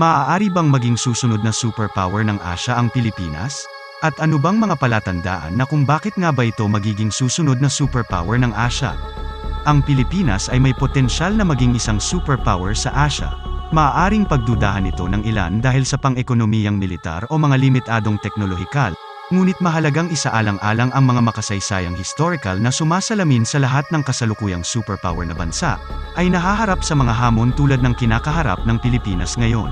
Maaari bang maging susunod na superpower ng Asya ang Pilipinas? At ano bang mga palatandaan na kung bakit nga ba ito magiging susunod na superpower ng Asya? Ang Pilipinas ay may potensyal na maging isang superpower sa Asya. Maaaring pagdudahan ito ng ilan dahil sa pang-ekonomiyang militar o mga limitadong teknolohikal, Ngunit mahalagang isaalang-alang ang mga makasaysayang historical na sumasalamin sa lahat ng kasalukuyang superpower na bansa, ay nahaharap sa mga hamon tulad ng kinakaharap ng Pilipinas ngayon.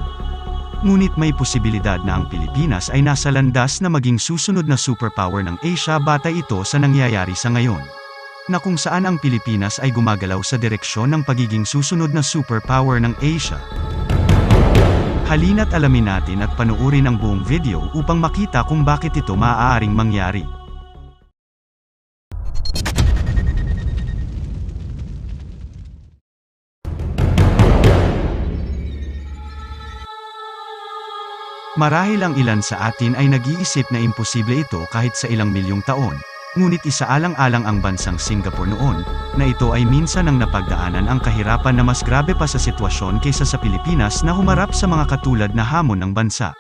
Ngunit may posibilidad na ang Pilipinas ay nasa landas na maging susunod na superpower ng Asia batay ito sa nangyayari sa ngayon. Na kung saan ang Pilipinas ay gumagalaw sa direksyon ng pagiging susunod na superpower ng Asia. Halina't alamin natin at panuorin ang buong video upang makita kung bakit ito maaaring mangyari. Marahil ang ilan sa atin ay nag-iisip na imposible ito kahit sa ilang milyong taon, Ngunit isaalang-alang ang bansang Singapore noon, na ito ay minsan ang napagdaanan ang kahirapan na mas grabe pa sa sitwasyon kaysa sa Pilipinas na humarap sa mga katulad na hamon ng bansa.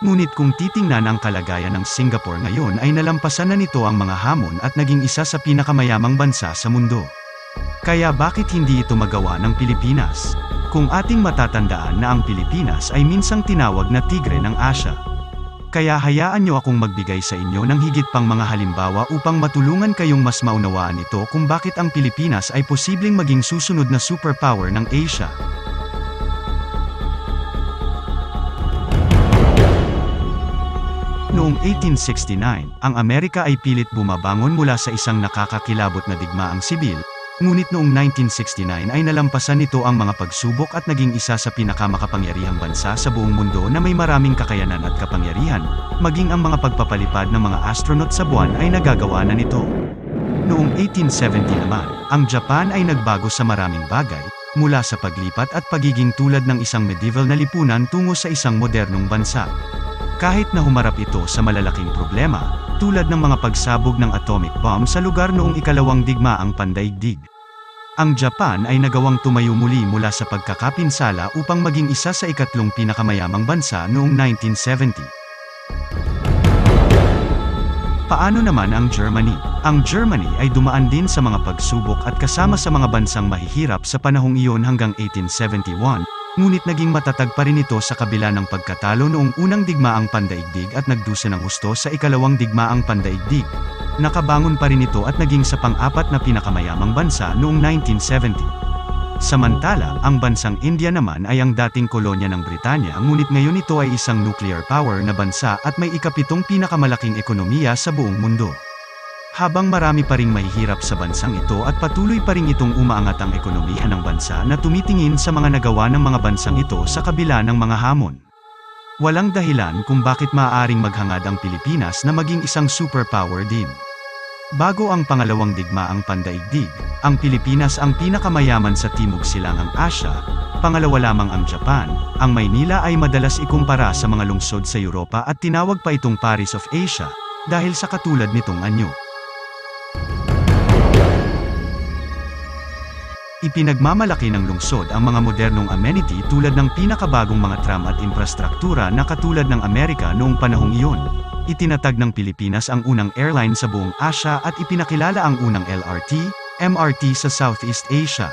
Ngunit kung titingnan ang kalagayan ng Singapore ngayon ay nalampasan na nito ang mga hamon at naging isa sa pinakamayamang bansa sa mundo. Kaya bakit hindi ito magawa ng Pilipinas? Kung ating matatandaan na ang Pilipinas ay minsang tinawag na tigre ng Asya. Kaya hayaan nyo akong magbigay sa inyo ng higit pang mga halimbawa upang matulungan kayong mas maunawaan ito kung bakit ang Pilipinas ay posibleng maging susunod na superpower ng Asia. Noong 1869, ang Amerika ay pilit bumabangon mula sa isang nakakakilabot na digmaang sibil, Ngunit noong 1969 ay nalampasan nito ang mga pagsubok at naging isa sa pinakamakapangyarihang bansa sa buong mundo na may maraming kakayanan at kapangyarihan, maging ang mga pagpapalipad ng mga astronaut sa buwan ay nagagawa na nito. Noong 1870 naman, ang Japan ay nagbago sa maraming bagay, mula sa paglipat at pagiging tulad ng isang medieval na lipunan tungo sa isang modernong bansa. Kahit na humarap ito sa malalaking problema, tulad ng mga pagsabog ng atomic bomb sa lugar noong ikalawang digmaang pandaigdig. Ang Japan ay nagawang tumayo muli mula sa pagkakapinsala upang maging isa sa ikatlong pinakamayamang bansa noong 1970. Paano naman ang Germany? Ang Germany ay dumaan din sa mga pagsubok at kasama sa mga bansang mahihirap sa panahong iyon hanggang 1871, Ngunit naging matatag pa rin ito sa kabila ng pagkatalo noong unang digmaang pandaigdig at nagdusa ng husto sa ikalawang digmaang pandaigdig. Nakabangon pa rin ito at naging sa pang-apat na pinakamayamang bansa noong 1970. Samantala, ang bansang India naman ay ang dating kolonya ng Britanya ngunit ngayon ito ay isang nuclear power na bansa at may ikapitong pinakamalaking ekonomiya sa buong mundo. Habang marami pa ring mahihirap sa bansang ito at patuloy pa ring itong umaangat ang ekonomiya ng bansa na tumitingin sa mga nagawa ng mga bansang ito sa kabila ng mga hamon. Walang dahilan kung bakit maaaring maghangad ang Pilipinas na maging isang superpower din. Bago ang pangalawang digmaang pandaigdig, ang Pilipinas ang pinakamayaman sa Timog Silangang Asya, pangalawa lamang ang Japan, ang Maynila ay madalas ikumpara sa mga lungsod sa Europa at tinawag pa itong Paris of Asia, dahil sa katulad nitong anyo. Ipinagmamalaki ng lungsod ang mga modernong amenity tulad ng pinakabagong mga tram at infrastruktura na katulad ng Amerika noong panahong iyon. Itinatag ng Pilipinas ang unang airline sa buong Asia at ipinakilala ang unang LRT, MRT sa Southeast Asia.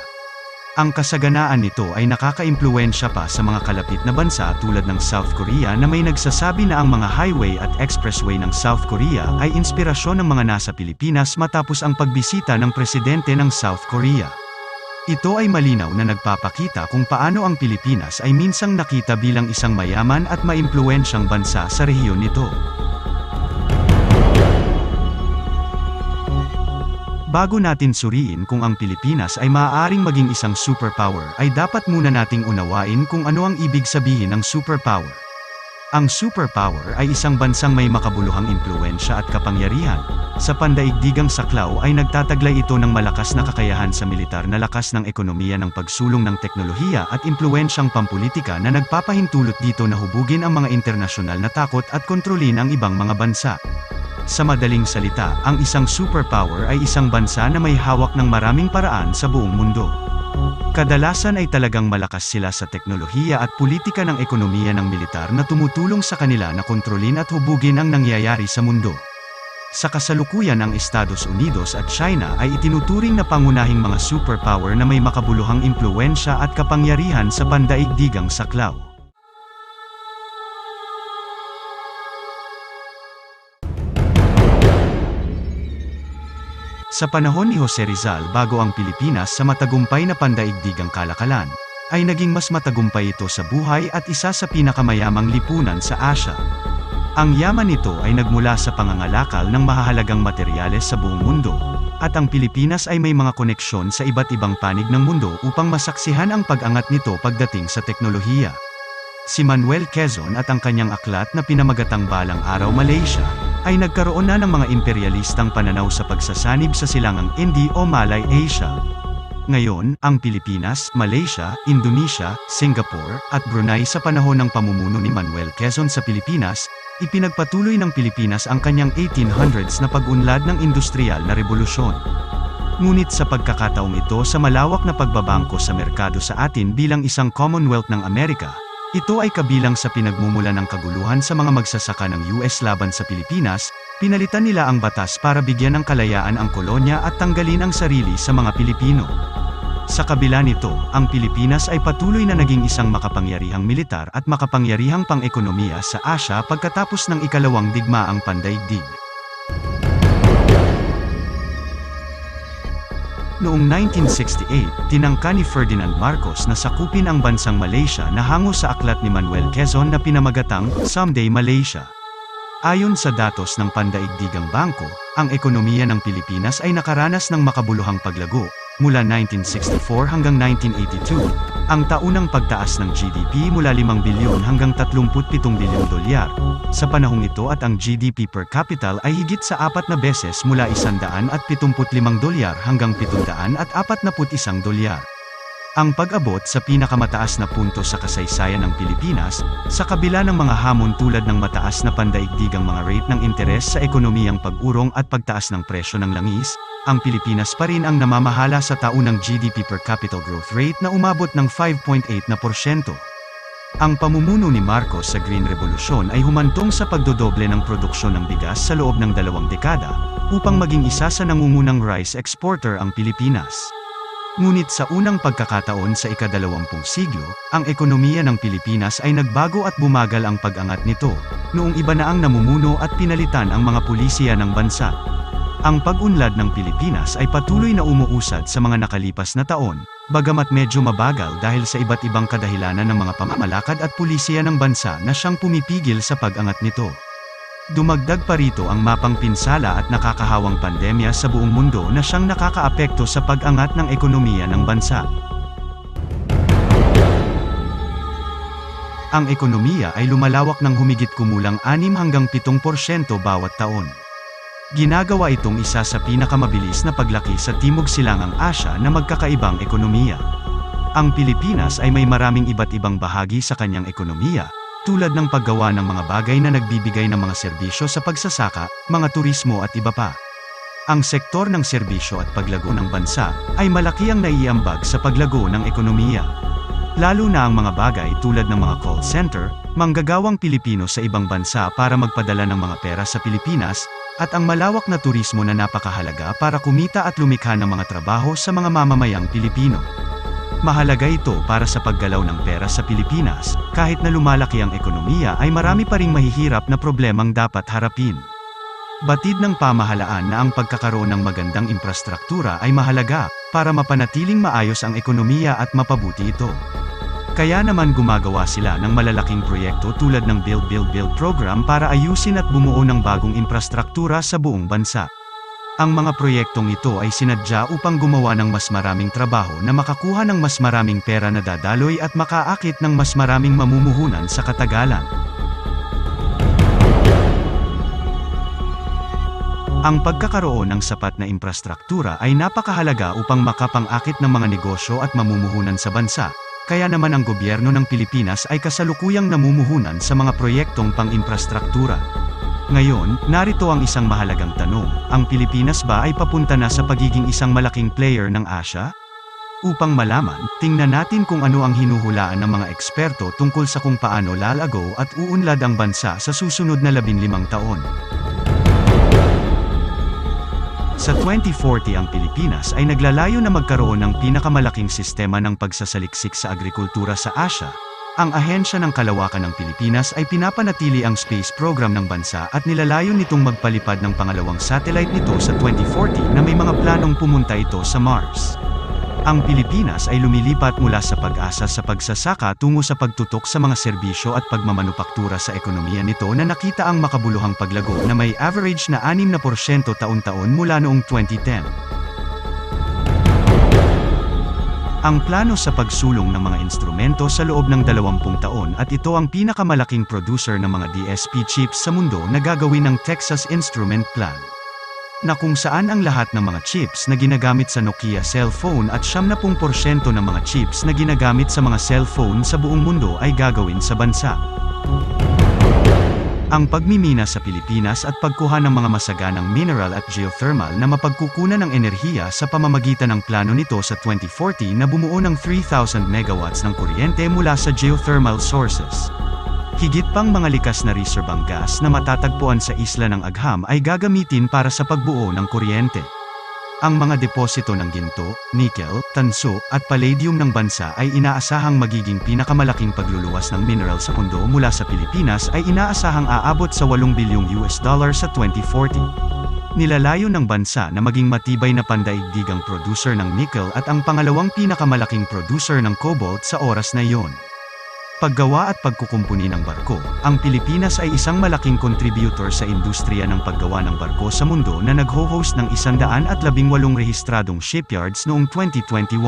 Ang kasaganaan nito ay nakakaimpluwensya pa sa mga kalapit na bansa tulad ng South Korea na may nagsasabi na ang mga highway at expressway ng South Korea ay inspirasyon ng mga nasa Pilipinas matapos ang pagbisita ng presidente ng South Korea. Ito ay malinaw na nagpapakita kung paano ang Pilipinas ay minsang nakita bilang isang mayaman at maimpluwensyang bansa sa rehiyon nito. Bago natin suriin kung ang Pilipinas ay maaaring maging isang superpower ay dapat muna nating unawain kung ano ang ibig sabihin ng superpower. Ang superpower ay isang bansang may makabuluhang impluensya at kapangyarihan. Sa pandaigdigang saklaw ay nagtataglay ito ng malakas na kakayahan sa militar na lakas ng ekonomiya ng pagsulong ng teknolohiya at impluensyang pampulitika na nagpapahintulot dito na hubugin ang mga internasyonal na takot at kontrolin ang ibang mga bansa. Sa madaling salita, ang isang superpower ay isang bansa na may hawak ng maraming paraan sa buong mundo. Kadalasan ay talagang malakas sila sa teknolohiya at politika ng ekonomiya ng militar na tumutulong sa kanila na kontrolin at hubugin ang nangyayari sa mundo. Sa kasalukuyan ang Estados Unidos at China ay itinuturing na pangunahing mga superpower na may makabuluhang impluensya at kapangyarihan sa pandaigdigang saklaw. Sa panahon ni Jose Rizal bago ang Pilipinas sa matagumpay na pandaigdigang kalakalan, ay naging mas matagumpay ito sa buhay at isa sa pinakamayamang lipunan sa Asya. Ang yaman nito ay nagmula sa pangangalakal ng mahahalagang materyales sa buong mundo, at ang Pilipinas ay may mga koneksyon sa iba't ibang panig ng mundo upang masaksihan ang pag-angat nito pagdating sa teknolohiya. Si Manuel Quezon at ang kanyang aklat na pinamagatang Balang Araw Malaysia, ay nagkaroon na ng mga imperialistang pananaw sa pagsasanib sa silangang Indi o Malay Asia. Ngayon, ang Pilipinas, Malaysia, Indonesia, Singapore, at Brunei sa panahon ng pamumuno ni Manuel Quezon sa Pilipinas, ipinagpatuloy ng Pilipinas ang kanyang 1800s na pag-unlad ng industrial na revolusyon. Ngunit sa pagkakataong ito sa malawak na pagbabangko sa merkado sa atin bilang isang Commonwealth ng Amerika, ito ay kabilang sa pinagmumula ng kaguluhan sa mga magsasaka ng US laban sa Pilipinas, pinalitan nila ang batas para bigyan ng kalayaan ang kolonya at tanggalin ang sarili sa mga Pilipino. Sa kabila nito, ang Pilipinas ay patuloy na naging isang makapangyarihang militar at makapangyarihang pang-ekonomiya sa Asya pagkatapos ng ikalawang digmaang pandaigdig. Noong 1968, tinangka ni Ferdinand Marcos na sakupin ang bansang Malaysia na hango sa aklat ni Manuel Quezon na pinamagatang Someday Malaysia. Ayon sa datos ng Pandaigdigang Bangko, ang ekonomiya ng Pilipinas ay nakaranas ng makabuluhang paglago, mula 1964 hanggang 1982, ang taunang pagtaas ng GDP mula 5 bilyon hanggang 37 bilyong dolyar. Sa panahong ito at ang GDP per capita ay higit sa apat na beses mula 175 dolyar hanggang 741 dolyar. Ang pag-abot sa pinakamataas na punto sa kasaysayan ng Pilipinas, sa kabila ng mga hamon tulad ng mataas na pandaigdigang mga rate ng interes sa ekonomiyang pag-urong at pagtaas ng presyo ng langis, ang Pilipinas pa rin ang namamahala sa taunang GDP per capita growth rate na umabot ng 5.8 na porsyento. Ang pamumuno ni Marcos sa Green Revolution ay humantong sa pagdodoble ng produksyon ng bigas sa loob ng dalawang dekada, upang maging isa sa nangungunang rice exporter ang Pilipinas. Ngunit sa unang pagkakataon sa ikadalawampung siglo, ang ekonomiya ng Pilipinas ay nagbago at bumagal ang pag-angat nito, noong iba na ang namumuno at pinalitan ang mga pulisiya ng bansa. Ang pag-unlad ng Pilipinas ay patuloy na umuusad sa mga nakalipas na taon, bagamat medyo mabagal dahil sa iba't ibang kadahilanan ng mga pamamalakad at pulisiya ng bansa na siyang pumipigil sa pag-angat nito. Dumagdag pa rito ang mapang pinsala at nakakahawang pandemya sa buong mundo na siyang nakakaapekto sa pag-angat ng ekonomiya ng bansa. Ang ekonomiya ay lumalawak ng humigit kumulang 6 hanggang 7% bawat taon. Ginagawa itong isa sa pinakamabilis na paglaki sa Timog Silangang Asya na magkakaibang ekonomiya. Ang Pilipinas ay may maraming iba't ibang bahagi sa kanyang ekonomiya, tulad ng paggawa ng mga bagay na nagbibigay ng mga serbisyo sa pagsasaka, mga turismo at iba pa. Ang sektor ng serbisyo at paglago ng bansa ay malaki ang naiambag sa paglago ng ekonomiya. Lalo na ang mga bagay tulad ng mga call center, manggagawang Pilipino sa ibang bansa para magpadala ng mga pera sa Pilipinas, at ang malawak na turismo na napakahalaga para kumita at lumikha ng mga trabaho sa mga mamamayang Pilipino. Mahalaga ito para sa paggalaw ng pera sa Pilipinas, kahit na lumalaki ang ekonomiya ay marami pa ring mahihirap na problemang dapat harapin. Batid ng pamahalaan na ang pagkakaroon ng magandang infrastruktura ay mahalaga, para mapanatiling maayos ang ekonomiya at mapabuti ito. Kaya naman gumagawa sila ng malalaking proyekto tulad ng Build Build Build program para ayusin at bumuo ng bagong infrastruktura sa buong bansa. Ang mga proyektong ito ay sinadya upang gumawa ng mas maraming trabaho na makakuha ng mas maraming pera na dadaloy at makaakit ng mas maraming mamumuhunan sa katagalan. Ang pagkakaroon ng sapat na infrastruktura ay napakahalaga upang makapang-akit ng mga negosyo at mamumuhunan sa bansa, kaya naman ang gobyerno ng Pilipinas ay kasalukuyang namumuhunan sa mga proyektong pang-infrastruktura. Ngayon, narito ang isang mahalagang tanong, ang Pilipinas ba ay papunta na sa pagiging isang malaking player ng Asya? Upang malaman, tingnan natin kung ano ang hinuhulaan ng mga eksperto tungkol sa kung paano lalago at uunlad ang bansa sa susunod na 15 taon. Sa 2040 ang Pilipinas ay naglalayo na magkaroon ng pinakamalaking sistema ng pagsasaliksik sa agrikultura sa Asia. Ang Ahensya ng Kalawakan ng Pilipinas ay pinapanatili ang space program ng bansa at nilalayo nitong magpalipad ng pangalawang satellite nito sa 2040 na may mga planong pumunta ito sa Mars. Ang Pilipinas ay lumilipat mula sa pag-asa sa pagsasaka tungo sa pagtutok sa mga serbisyo at pagmamanupaktura sa ekonomiya nito na nakita ang makabuluhang paglago na may average na 6% taon-taon mula noong 2010. Ang plano sa pagsulong ng mga instrumento sa loob ng 20 taon at ito ang pinakamalaking producer ng mga DSP chips sa mundo na gagawin ng Texas Instrument Plan na kung saan ang lahat ng mga chips na ginagamit sa Nokia cellphone at 70% ng mga chips na ginagamit sa mga cellphone sa buong mundo ay gagawin sa bansa. Ang pagmimina sa Pilipinas at pagkuha ng mga masaganang mineral at geothermal na mapagkukunan ng enerhiya sa pamamagitan ng plano nito sa 2040 na bumuo ng 3,000 megawatts ng kuryente mula sa geothermal sources. Higit pang mga likas na reserbang gas na matatagpuan sa isla ng Agham ay gagamitin para sa pagbuo ng kuryente. Ang mga deposito ng ginto, nickel, tanso, at palladium ng bansa ay inaasahang magiging pinakamalaking pagluluwas ng mineral sa mundo mula sa Pilipinas ay inaasahang aabot sa 8 bilyong US dollar sa 2040. Nilalayo ng bansa na maging matibay na pandaigdigang producer ng nickel at ang pangalawang pinakamalaking producer ng cobalt sa oras na iyon. Paggawa at pagkukumpuni ng barko, ang Pilipinas ay isang malaking contributor sa industriya ng paggawa ng barko sa mundo na nagho-host ng 118 rehistradong shipyards noong 2021.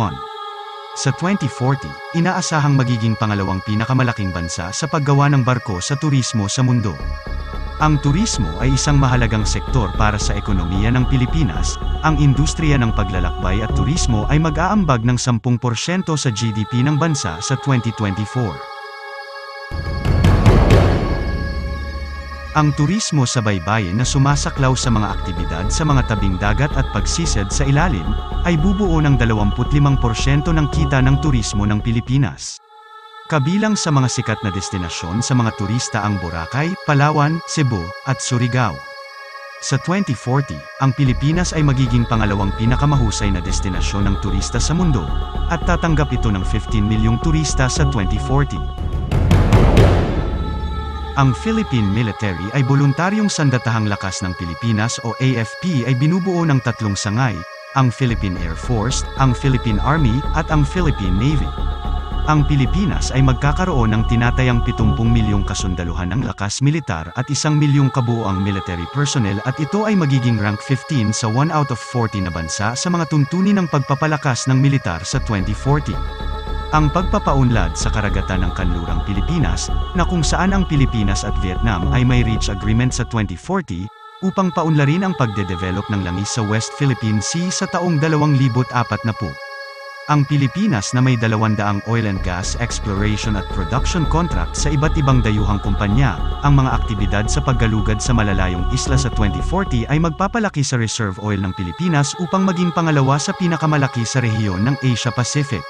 Sa 2040, inaasahang magiging pangalawang pinakamalaking bansa sa paggawa ng barko sa turismo sa mundo. Ang turismo ay isang mahalagang sektor para sa ekonomiya ng Pilipinas. Ang industriya ng paglalakbay at turismo ay mag-aambag ng 10% sa GDP ng bansa sa 2024. Ang turismo sa baybayin na sumasaklaw sa mga aktibidad sa mga tabing dagat at pagsisid sa ilalim, ay bubuo ng 25% ng kita ng turismo ng Pilipinas. Kabilang sa mga sikat na destinasyon sa mga turista ang Boracay, Palawan, Cebu, at Surigao. Sa 2040, ang Pilipinas ay magiging pangalawang pinakamahusay na destinasyon ng turista sa mundo, at tatanggap ito ng 15 milyong turista sa 2040. Ang Philippine Military ay voluntaryong sandatahang lakas ng Pilipinas o AFP ay binubuo ng tatlong sangay, ang Philippine Air Force, ang Philippine Army, at ang Philippine Navy. Ang Pilipinas ay magkakaroon ng tinatayang 70 milyong kasundaluhan ng lakas militar at isang milyong kabuoang military personnel at ito ay magiging rank 15 sa 1 out of 40 na bansa sa mga tuntunin ng pagpapalakas ng militar sa 2040. Ang pagpapaunlad sa karagatan ng kanlurang Pilipinas, na kung saan ang Pilipinas at Vietnam ay may reach agreement sa 2040, upang paunlarin ang pagde-develop ng langis sa West Philippine Sea sa taong 2040. Ang Pilipinas na may 200 oil and gas exploration at production contract sa iba't ibang dayuhang kumpanya, ang mga aktibidad sa paggalugad sa malalayong isla sa 2040 ay magpapalaki sa reserve oil ng Pilipinas upang maging pangalawa sa pinakamalaki sa rehiyon ng Asia Pacific.